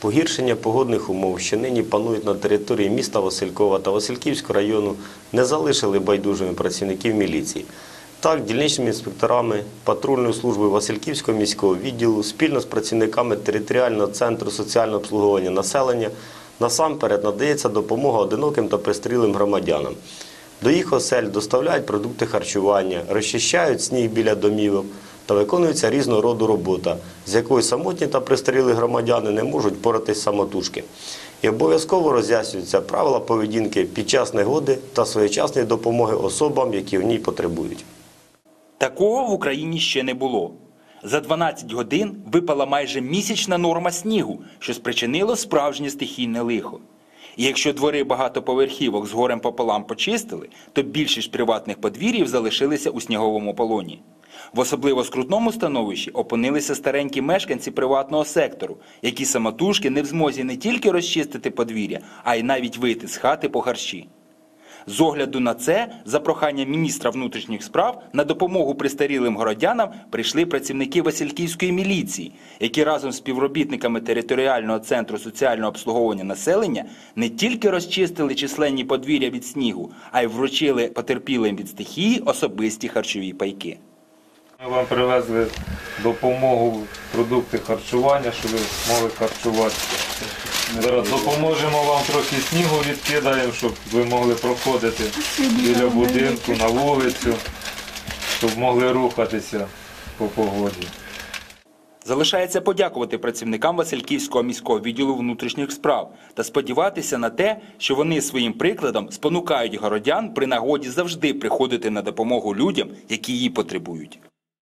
Погіршення погодних умов, що нині панують на території міста Василькова та Васильківського району, не залишили байдужими працівників міліції. Так, дільничними інспекторами патрульної служби Васильківського міського відділу спільно з працівниками територіального центру соціального обслуговування населення насамперед надається допомога одиноким та пристрілим громадянам. До їх осель доставляють продукти харчування, розчищають сніг біля домівок та виконується різного роду робота, з якою самотні та пристарілі громадяни не можуть поратись самотужки. І обов'язково роз'яснюються правила поведінки під час негоди та своєчасної допомоги особам, які в ній потребують. Такого в Україні ще не було. За 12 годин випала майже місячна норма снігу, що спричинило справжнє стихійне лихо. І якщо двори багатоповерхівок з горем пополам почистили, то більшість приватних подвір'їв залишилися у сніговому полоні. В особливо скрутному становищі опинилися старенькі мешканці приватного сектору, які самотужки не в змозі не тільки розчистити подвір'я, а й навіть вийти з хати по харчі. З огляду на це, за проханням міністра внутрішніх справ, на допомогу пристарілим городянам прийшли працівники Васильківської міліції, які разом з співробітниками територіального центру соціального обслуговування населення не тільки розчистили численні подвір'я від снігу, а й вручили потерпілим від стихії особисті харчові пайки. Ми вам привезли допомогу, продукти харчування, щоб ви змогли харчуватися. Зараз допоможемо вам трохи снігу відкидаємо, щоб ви могли проходити біля будинку, на вулицю, щоб могли рухатися по погоді. Залишається подякувати працівникам Васильківського міського відділу внутрішніх справ та сподіватися на те, що вони своїм прикладом спонукають городян при нагоді завжди приходити на допомогу людям, які її потребують.